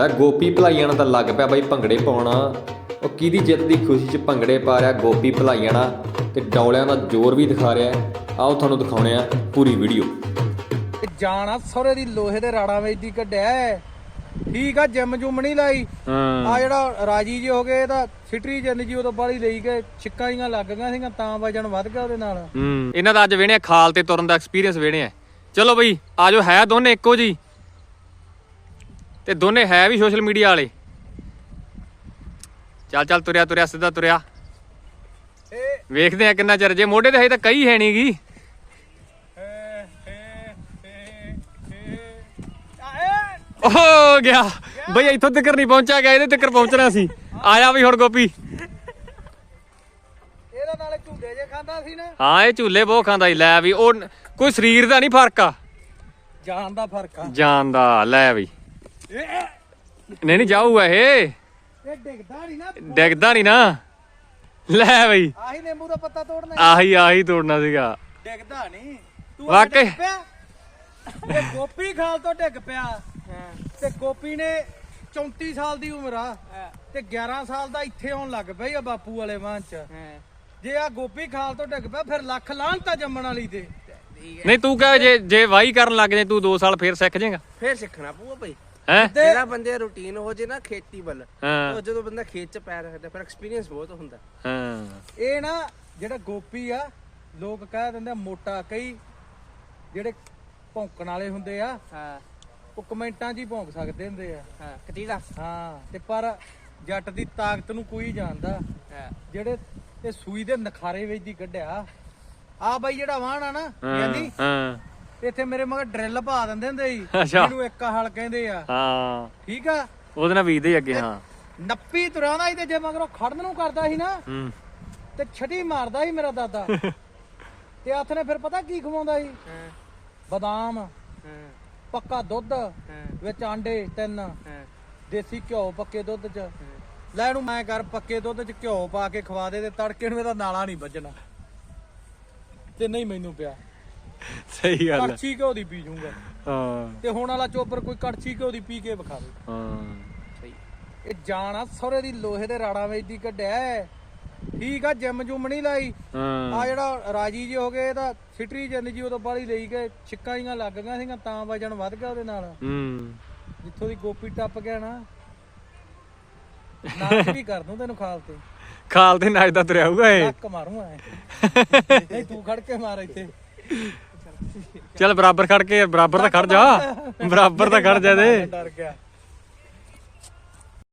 ਲੈ ਗੋਪੀ ਭਲਾਈਆਣਾ ਤਾਂ ਲੱਗ ਪਿਆ ਬਾਈ ਭੰਗੜੇ ਪਾਉਣਾ। ਉਹ ਕਿਹਦੀ ਜਿੱਤ ਦੀ ਖੁਸ਼ੀ 'ਚ ਭੰਗੜੇ ਪਾ ਰਿਹਾ ਗੋਪੀ ਭਲਾਈਆਣਾ ਤੇ ਡੌਲਿਆਂ ਦਾ ਜ਼ੋਰ ਵੀ ਦਿਖਾ ਰਿਹਾ ਆਓ ਤੁਹਾਨੂੰ ਦਿਖਾਉਣੇ ਆ ਪੂਰੀ ਵੀਡੀਓ। ਇਹ ਜਾਣਾ ਸਹੁਰੇ ਦੀ ਲੋਹੇ ਦੇ ਰਾੜਾਂ ਵਿੱਚ ਦੀ ਕੱਢਿਆ। ਠੀਕ ਆ ਜਿਮ ਜੁਮ ਨਹੀਂ ਲਾਈ। ਆ ਜਿਹੜਾ ਰਾਜੀ ਜੀ ਹੋ ਗਏ ਇਹਦਾ ਸਿਟਰੀ ਜਨ ਜੀ ਉਦੋਂ ਬਾਹਲੀ ਲਈ ਗਏ। ਛਿੱਕਾਂ ਜੀਆਂ ਲੱਗ ਗਈਆਂ ਸੀਗੀਆਂ ਤਾਂ ਵਜਨ ਵੱਧ ਗਿਆ ਉਹਦੇ ਨਾਲ। ਹੂੰ। ਇਹਨਾਂ ਦਾ ਅੱਜ ਵੇਣੇ ਖਾਲ ਤੇ ਤੁਰਨ ਦਾ ਐਕਸਪੀਰੀਅੰਸ ਵੇਣੇ ਆ। ਚਲੋ ਬਈ ਆਜੋ ਹੈ ਦੋਨੇ ਇੱਕੋ ਜੀ ਤੇ ਦੋਨੇ ਹੈ ਵੀ ਸੋਸ਼ਲ ਮੀਡੀਆ ਵਾਲੇ। ਚੱਲ ਚੱਲ ਤੁਰਿਆ ਤੁਰਿਆ ਸਿੱਧਾ ਤੁਰਿਆ। ਵੇਖਦੇ ਆ ਕਿੰਨਾ ਚਿਰ ਜੇ। ਮੋਢੇ ਤੇ ਹੈ ਤਾਂ ਕਈ ਹੈ ਨਹੀਂਗੀ ਹੋ ਗਿਆ। ਬਈ ਇੱਥੋਂ ਤੱਕ ਨਹੀਂ ਪਹੁੰਚਿਆ ਗਿਆ। ਇਹਦੇ ਤੱਕ ਪਹੁੰਚਣਾ ਸੀ। ਆਇਆ ਵੀ ਹੁਣ ਗੋਪੀ। ਇਹਦਾ ਨਾਲੇ ਝੂਲੇ ਜੇ ਖਾਂਦਾ ਸੀ ਨਾ। ਹਾਂ ਇਹ ਝੂਲੇ ਬਹੁਤ ਖਾਂਦਾ ਸੀ। ਲੈ ਵੀ ਉਹ ਕੋਈ ਸਰੀਰ ਦਾ ਨਹੀਂ ਫ਼ਰਕ ਆ। ਜਾਨ ਦਾ ਫ਼ਰਕ ਆ। ਜਾਨ ਦਾ ਲੈ ਵੀ। ਨਹੀਂ ਨਹੀਂ ਜਾਊਗਾ ਇਹ। ਇਹ ਡਿੱਗਦਾ ਨਹੀਂ ਨਾ ਡਿੱਗਦਾ ਨਹੀਂ ਨਾ। ਲੈ ਬਈ। ਆਹੀ ਨਿੰਬੂ ਦਾ ਪੱਤਾ ਤੋੜਨਾ ਆਹੀ ਆਹੀ ਤੋੜਨਾ ਸੀਗਾ। ਡਿੱਗਦਾ ਨਹੀਂ। ਤੂੰ ਵਾਕਈ। ਪਿਆ। ਇਹ ਗੋਪੀ ਖਾਲ ਤੋਂ ਡਿੱਗ ਪਿਆ। ਤੇ ਗੋਪੀ ਨੇ 34 ਸਾਲ ਦੀ ਉਮਰ ਆ। ਤੇ 11 ਸਾਲ ਦਾ ਇੱਥੇ ਆਉਣ ਲੱਗ ਪਿਆ ਈ ਆ ਬਾਪੂ ਵਾਲੇ ਵਾਂ ਚ। ਜੇ ਆ ਗੋਪੀ ਖਾਲ ਤੋਂ ਡਿੱਗ ਪਿਆ ਫਿਰ ਲੱਖ ਲਾਹਨਤਾ ਜੰਮਣ ਵਾਲੀ ਤੇ। ਨਹੀਂ ਤੂੰ ਕਹੇ ਜੇ ਜੇ ਵਾਹੀ ਕਰਨ ਲੱਗ ਜੇ ਤੂੰ 2 ਸਾਲ ਫੇਰ ਸਿੱਖ ਜਾਏਗਾ। ਫੇਰ ਸਿੱਖਣਾ ਪਊਗਾ ਬਈ। ਹੈ? ਜਿਹੜਾ ਬੰਦੇ ਰੂਟੀਨ ਹੋ ਜੇ ਨਾ ਖੇਤੀ ਵੱਲ ਹਾਂ। ਉਹ ਜਦੋਂ ਬੰਦਾ ਖੇਤ ਚ ਪੈਰ ਰੱਖਦਾ ਫਿਰ ਐਕਸਪੀਰੀਅੰਸ ਬਹੁਤ ਹੁੰਦਾ। ਹਾਂ। ਇਹ ਨਾ ਜਿਹੜਾ ਗੋਪੀ ਆ ਲੋਕ ਕਹਿ ਦਿੰਦੇ ਆ ਮੋਟਾ ਕਈ ਜਿਹੜੇ ਭੌਂਕਣ ਵਾਲੇ ਹੁੰਦੇ ਆ ਹਾਂ। ਉਹ ਕਮੈਂਟਾਂ 'ਚ ਹੀ ਭੌਂਕ ਸਕਦੇ ਹੁੰਦੇ ਆ। ਹਾਂ ਕਤੀੜਾ ਹਾਂ ਤੇ ਪਰ ਜੱਟ ਦੀ ਤਾਕਤ ਨੂੰ ਕੋਈ ਜਾਣਦਾ। ਹਾਂ। ਜਿਹੜੇ ਇਹ ਸੂਈ ਦੇ ਨਖਾਰੇ ਵਿੱਚ ਦੀ ਕੱਢਿਆ ਆ ਬਾਈ ਜਿਹੜਾ ਵਾਹਣ ਆ ਨਾ ਹਾਂ ਯਾਨੀ ਹਾਂ। ਇੱਥੇ ਮੇਰੇ ਮਗਰ ਡਰਿੱਲ ਪਾ ਦਿੰਦੇ ਹੁੰਦੇ ਸੀ। ਅੱਛਾ। ਇਹਨੂੰ ਇੱਕ ਹਲ ਕਹਿੰਦੇ ਆ। ਹਾਂ। ਠੀਕ ਆ? ਉਹਦੇ ਨਾਲ ਵੀਦੇ ਅੱਗੇ ਹਾਂ। ਨੱਪੀ ਤੁਰਾਂਦਾ ਸੀ ਤੇ ਜੇ ਮਗਰੋਂ ਖੜਨ ਨੂੰ ਕਰਦਾ ਸੀ ਨਾ ਹੂੰ। ਤੇ ਛਟੀ ਮਾਰਦਾ ਸੀ ਮੇਰਾ ਦਾਦਾ। ਤੇ ਹੱਥ ਨੇ ਫਿਰ ਪਤਾ ਕੀ ਖਵਾਉਂਦਾ ਸੀ? ਹਾਂ। ਬਦਾਮ ਹਾਂ। ਪੱਕਾ ਦੁੱਧ ਹਾਂ। ਵਿੱਚ ਆਂਡੇ ਤਿੰਨ ਹਾਂ। ਦੇਸੀ ਘਿਓ ਪੱਕੇ ਦੁੱਧ 'ਚ। ਲੈ ਇਹਨੂੰ ਮੈਂ ਕਰ ਪੱਕੇ ਦੁੱਧ 'ਚ ਘਿਓ ਪਾ ਕੇ ਖਵਾ ਦੇ ਤੇ ਤੜਕੇ ਨੂੰ ਇਹਦਾ ਨਾਲਾ ਨਹੀਂ ਵੱਜਣਾ। ਤੇ ਨਹੀਂ ਮੈਨੂੰ ਪਿਆ। ਸਹੀ ਗੱਲ ਹੈ। ਕੜਛੀ ਘਿਓ ਦੀ ਪੀ ਜੂੰਗਾ। ਹਾਂ। ਤੇ ਹੁਣ ਵਾਲਾ ਚੋਪਰ ਕੋਈ ਕੜਛੀ ਘਿਓ ਦੀ ਪੀ ਕੇ ਵਿਖਾਵੇ ਹਾਂ। ਸਹੀ। ਇਹ ਜਾਣਾ ਸਹੁਰੇ ਦੀ ਲੋਹੇ ਦੇ ਰਾੜਾਂ ਵਿੱਚ ਦੀ ਕੱਢਿਆ। ਠੀਕ ਆ ਜਿਮ ਜੁਮ ਨਹੀਂ ਲਾਈ। ਹਾਂ। ਆ ਜਿਹੜਾ ਰਾਜੀ ਜੀ ਹੋ ਗਏ ਇਹਦਾ ਸਿਟਰੀ ਜਨ ਜੀ ਉਦੋਂ ਬਾਹਲੀ ਲਈ ਗਏ। ਛਿੱਕਾਂ ਜੀਆਂ ਲੱਗ ਗਈਆਂ ਸੀਗੀਆਂ ਤਾਂ ਵਜਨ ਵੱਧ ਗਿਆ ਉਹਦੇ ਨਾਲ। ਹੂੰ। ਜਿੱਥੋਂ ਦੀ ਗੋਪੀ ਟੱਪ ਗਿਆ ਨਾ। ਨਾਚ ਵੀ ਕਰ ਦੂੰ ਤੈਨੂੰ ਖਾਲ ਤੇ। ਖਾਲ ਤੇ ਨੱਚਦਾ ਤੁਰਿਆ ਹੋਊਗਾ ਇਹ। ਟੱਕ ਮਾਰੂ ਐ। ਨਹੀਂ ਤੂੰ ਖੜ ਕੇ ਮਾਰ ਇੱਥੇ। ਚੱਲ ਬਰਾਬਰ ਖੜ ਕੇ ਬਰਾਬਰ ਤਾਂ ਖੜ ਜਾ। ਬਰਾਬਰ ਤਾਂ ਖੜ ਜਾ ਦੇ ਡਰ ਗਿਆ।